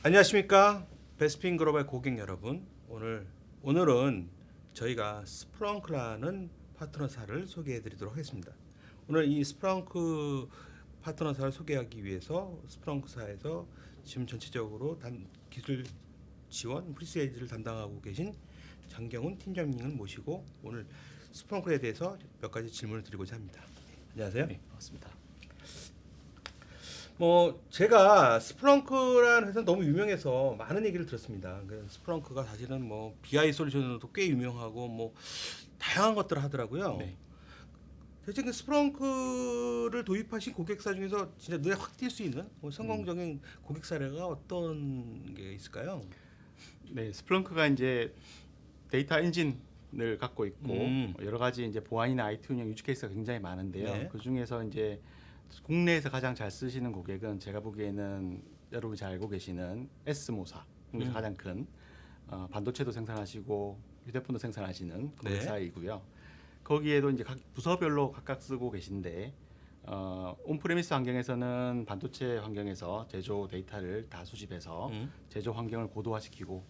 안녕하십니까 베스핀 글로벌 고객 여러분 오늘 오늘은 저희가 스프렁크라는 파트너사를 소개해드리도록 하겠습니다. 오늘 이 스프렁크 파트너사를 소개하기 위해서 스프렁크사에서 지금 전체적으로 단 기술 지원 프리세일즈를 담당하고 계신 장경훈 팀장님을 모시고 오늘 스프렁크에 대해서 몇 가지 질문을 드리고자 합니다. 안녕하세요. 네, 반갑습니다. 뭐 제가 스프렁크라는 회사 너무 유명해서 많은 얘기를 들었습니다. 그 스프렁크가 사실은 뭐 BI 솔루션으로도 꽤 유명하고 뭐 다양한 것들을 하더라고요. 네. 대체 그 스프렁크를 도입하신 고객사 중에서 진짜 눈에 확 띌 수 있는 뭐 성공적인 고객 사례가 어떤 게 있을까요? 네, 스플렁크가 이제 데이터 엔진을 갖고 있고 음. 여러 가지 이제 보안이나 IT 운영 유지 케이스가 굉장히 많은데요. 네. 그 중에서 이제 국내에서 가장 잘 쓰시는 고객은 제가 보기에는 여러분이 잘 알고 계시는 S모사 중에서 음. 가장 큰 어, 반도체도 생산하시고 휴대폰도 생산하시는 네. 고객사이고요. 거기에도 이제 각 부서별로 각각 쓰고 계신데 어, 온프레미스 환경에서는 반도체 환경에서 제조 데이터를 다 수집해서 음. 제조 환경을 고도화시키고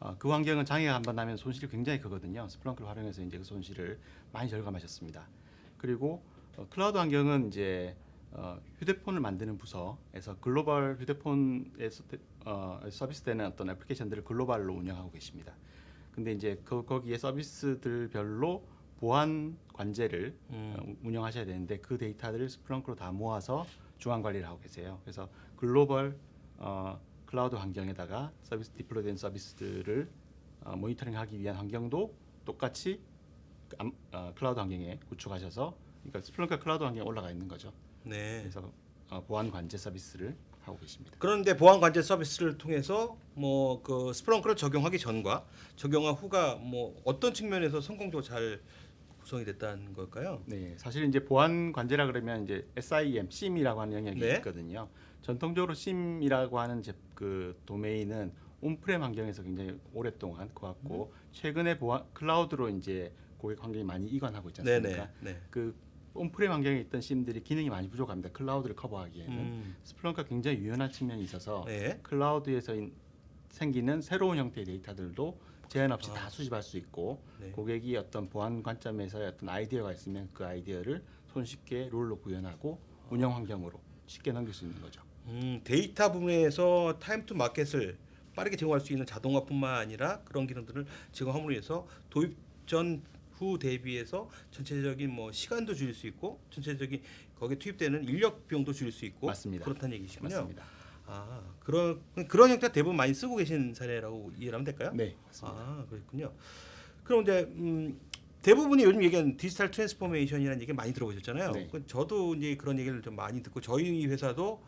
어, 그 환경은 장애가 한번 나면 손실이 굉장히 크거든요. 스플렁크를 활용해서 이제 그 손실을 많이 절감하셨습니다. 그리고 어, 클라우드 환경은 이제 어, 휴대폰을 만드는 부서에서 글로벌 휴대폰에서 대- 어, 서비스되는 어떤 애플리케이션들을 글로벌로 운영하고 계십니다. 근데 이제 그, 거기에 서비스들별로 보안 관제를 음. 어, 운영하셔야 되는데 그 데이터들을 스플렁크로 다 모아서 중앙 관리를 하고 계세요. 그래서 글로벌 어, 클라우드 환경에다가 서비스 디플로이된 서비스들을 어, 모니터링하기 위한 환경도 똑같이 그 암- 어, 클라우드 환경에 구축하셔서 그러니까 스플렁크 클라우드 환경에 올라가 있는 거죠. 네. 그래서 어, 보안 관제 서비스를 하고 계십니다. 그런데 보안 관제 서비스를 통해서 뭐 그 스프렁크를 적용하기 전과 적용한 후가 뭐 어떤 측면에서 성공적으로 잘 구성이 됐다는 걸까요? 네, 사실 이제 보안 관제라 그러면 이제 SIM, SIM이라고 하는 영역이 네. 있거든요. 전통적으로 SIM이라고 하는 제, 그 도메인은 온프렘 환경에서 굉장히 오랫동안 그왔고 최근에 보안 클라우드로 이제 고객 환경이 많이 이관하고 있지 않습니까? 네네. 네. 그 온프렘 환경에 있던 SIM들이 기능이 많이 부족합니다. 클라우드를 커버하기에는 음. 스플렁크가 굉장히 유연한 측면이 있어서 네. 클라우드에서 인- 생기는 새로운 형태의 데이터들도 제한 없이 아. 다 수집할 수 있고 네. 고객이 어떤 보안 관점에서 어떤 아이디어가 있으면 그 아이디어를 손쉽게 룰로 구현하고 운영 환경으로 쉽게 넘길 수 있는 거죠. 음, 데이터 부분에서 타임 투 마켓을 빠르게 제공할 수 있는 자동화뿐만 아니라 그런 기능들을 제공함으로 해서 도입 전 후 대비해서 전체적인 뭐 시간도 줄일 수 있고 전체적인 거기에 투입되는 인력 비용도 줄일 수 있고 맞습니다. 그렇다는 얘기시군요. 맞습니다. 아 그런 그런 형태 대부분 많이 쓰고 계신 사례라고 이해하면 될까요? 네, 맞습니다. 아 그렇군요. 그럼 이제 음, 대부분이 요즘 얘기하는 디지털 트랜스포메이션이라는 얘기 많이 들어보셨잖아요. 네. 그 저도 이제 그런 얘기를 좀 많이 듣고 저희 회사도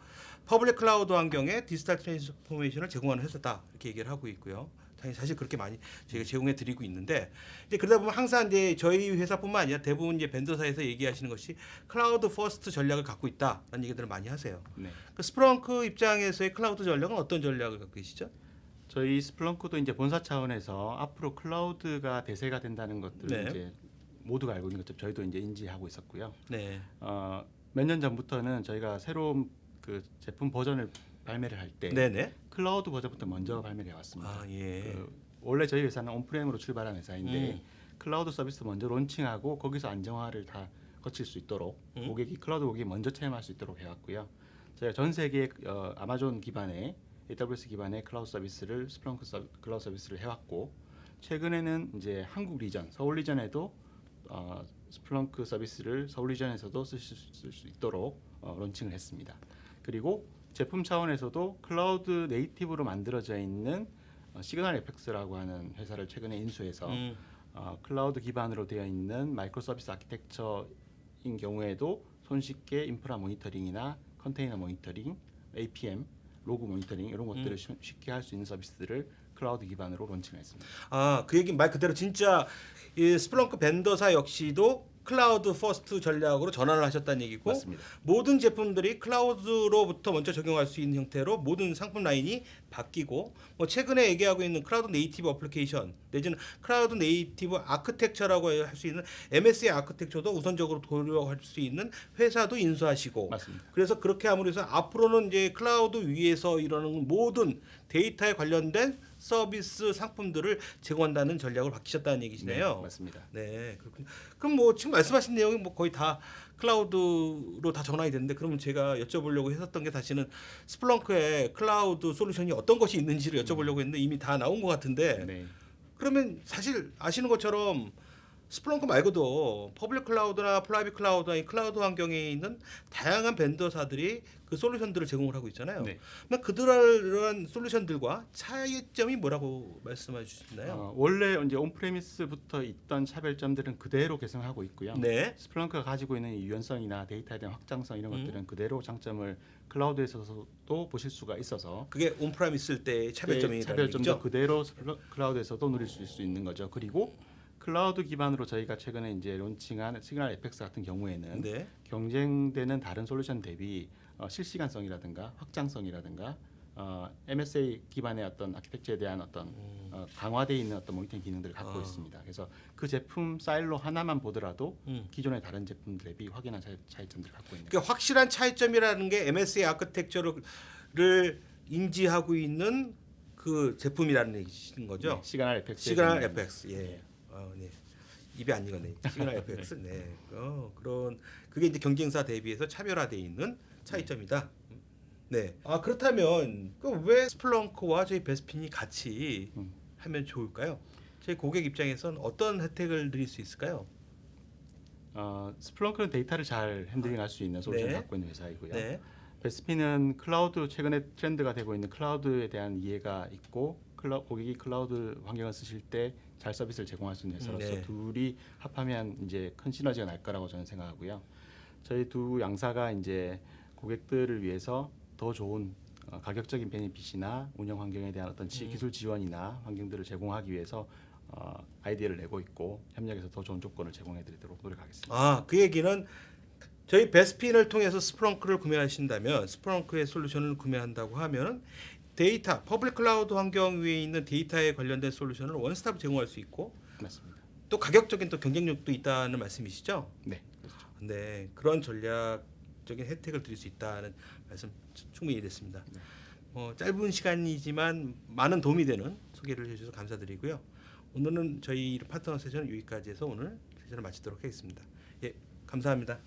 퍼블릭 클라우드 환경에 디지털 트랜스포메이션을 제공하는 회사다 이렇게 얘기를 하고 있고요. 당연히 사실 그렇게 많이 저희가 제공해 드리고 있는데 이제 그러다 보면 항상 이제 저희 회사뿐만 아니라 대부분 이제 벤더사에서 얘기하시는 것이 클라우드 퍼스트 전략을 갖고 있다라는 얘기들을 많이 하세요. 네. 그 스프렁크 입장에서의 클라우드 전략은 어떤 전략을 갖고 계시죠? 저희 스플렁크도 이제 본사 차원에서 앞으로 클라우드가 대세가 된다는 것들을 네. 이제 모두가 알고 있는 것처럼 저희도 이제 인지하고 있었고요. 네. 어, 몇 년 전부터는 저희가 새로운 그 제품 버전을 발매를 할 때 네네. 클라우드 버전부터 먼저 발매를 해왔습니다. 아 예. 그 원래 저희 회사는 온프레임으로 출발한 회사인데 음. 클라우드 서비스 먼저 론칭하고 거기서 안정화를 다 거칠 수 있도록 음. 고객이 클라우드 고객이 먼저 체험할 수 있도록 해왔고요. 저희가 전 세계 어, 아마존 기반의 AWS 기반의 클라우드 서비스를 스플렁크 서, 클라우드 서비스를 해왔고 최근에는 이제 한국 리전 서울 리전에도 어, 스플렁크 서비스를 서울 리전에서도 쓰실 수- 있도록 어, 론칭을 했습니다. 그리고 제품 차원에서도 클라우드 네이티브로 만들어져 있는 어, 시그널 에펙스라고 하는 회사를 최근에 인수해서 음. 어, 클라우드 기반으로 되어 있는 마이크로 서비스 아키텍처인 경우에도 손쉽게 인프라 모니터링이나 컨테이너 모니터링, APM, 로그 모니터링 이런 것들을 음. 쉬- 쉽게 할 수 있는 서비스들을 클라우드 기반으로 론칭했습니다. 아, 그 얘기 말 그대로 진짜 이 스플렁크 벤더사 역시도 클라우드 퍼스트 전략으로 전환을 하셨다는 얘기고 맞습니다. 모든 제품들이 클라우드로부터 먼저 적용할 수 있는 형태로 모든 상품 라인이 바뀌고 뭐 최근에 얘기하고 있는 클라우드 네이티브 어플리케이션 내지는 클라우드 네이티브 아크텍처라고 할 수 있는 MS의 아크텍처도 우선적으로 도입할 수 있는 회사도 인수하시고 맞습니다. 그래서 그렇게 함으로 해서 앞으로는 이제 클라우드 위에서 일어나는 모든 데이터에 관련된 서비스 상품들을 제공한다는 전략을 바뀌셨다는 얘기시네요. 네, 맞습니다. 네, 그렇군요. 그럼 뭐 지금 말씀하신 내용이 뭐 거의 다 클라우드로 다 전환이 됐는데 그러면 제가 여쭤보려고 했었던 게 사실은 스플렁크의 클라우드 솔루션이 어떤 것이 있는지를 여쭤보려고 했는데 이미 다 나온 것 같은데 네. 그러면 사실 아시는 것처럼 스플렁크 말고도 퍼블릭 클라우드나 프라이빗 클라우드나 이 클라우드 환경에 있는 다양한 벤더사들이 그 솔루션들을 제공을 하고 있잖아요. 네. 그럼 그들한 솔루션들과 차이점이 뭐라고 말씀해 주시나요? 어, 원래 이제 온프레미스부터 있던 차별점들은 그대로 개선하고 있고요. 네. 스플렁크가 가지고 있는 이 유연성이나 데이터에 대한 확장성 이런 음. 것들은 그대로 장점을 클라우드에서도 보실 수가 있어서 그게 있을 때의 차별점이라는 네, 차별점도. 그대로 클라우드에서도 누릴 수, 수 있는 거죠. 그리고 클라우드 기반으로 저희가 최근에 이제 론칭한 시그널 에펙스 같은 경우에는 네. 경쟁되는 다른 솔루션 대비 어, 실시간성이라든가 확장성이라든가 어, MSA 기반의 어떤 아키텍처에 대한 어떤 어, 강화되어 있는 어떤 모니터링 기능들을 갖고 아. 있습니다. 그래서 그 제품 사일로 하나만 보더라도 음. 기존의 다른 제품 대비 확연한 차이, 차이 점들을 갖고 있는 그러니까 확실한 차이점이라는 게 MS의 아크텍처를 인지하고 있는 그 제품이라는 얘기신 거죠. 네, 시그널 에펙스 시그널 FX 예. 어, 네. 입에 안 익었네. 시그널 FX 네. 어, 그런 그게 이제 경쟁사 대비해서 차별화돼 있는 차이점이다. 네. 아 그렇다면 그왜 스플렁크와 저희 베스핀이 같이 음. 하면 좋을까요? 제 고객 입장에선 어떤 혜택을 드릴 수 있을까요? 어, 스플렁크는 데이터를 잘 핸들링할 수 있는 솔루션을 네. 갖고 있는 회사이고요. 네. 베스핀은 클라우드 최근에 트렌드가 되고 있는 클라우드에 대한 이해가 있고 클라, 고객이 클라우드 환경을 쓰실 때 잘 서비스를 제공할 수 있는 회사로서 네. 둘이 합하면 이제 큰 시너지가 날 거라고 저는 생각하고요. 저희 두 양사가 이제 고객들을 위해서 더 좋은 어, 가격적인 베네핏이나 운영 환경에 대한 어떤 지, 음. 기술 지원이나 환경들을 제공하기 위해서 어, 아이디어를 내고 있고 협력해서 더 좋은 조건을 제공해드리도록 노력하겠습니다. 아, 그 얘기는 저희 베스핀을 통해서 스프렁크를 구매하신다면 스프렁크의 솔루션을 구매한다고 하면 데이터 퍼블릭 클라우드 환경 위에 있는 데이터에 관련된 솔루션을 원스톱 제공할 수 있고 맞습니다. 또 가격적인 또 경쟁력도 있다는 말씀이시죠? 네, 그렇죠. 네, 그런 전략적인 혜택을 드릴 수 있다는 말씀 추- 충분히 이해됐습니다. 네. 어, 짧은 시간이지만 많은 도움이 되는 소개를 해주셔서 감사드리고요. 오늘은 저희 파트너 세션 여기까지 해서 오늘 세션을 마치도록 하겠습니다. 예, 감사합니다.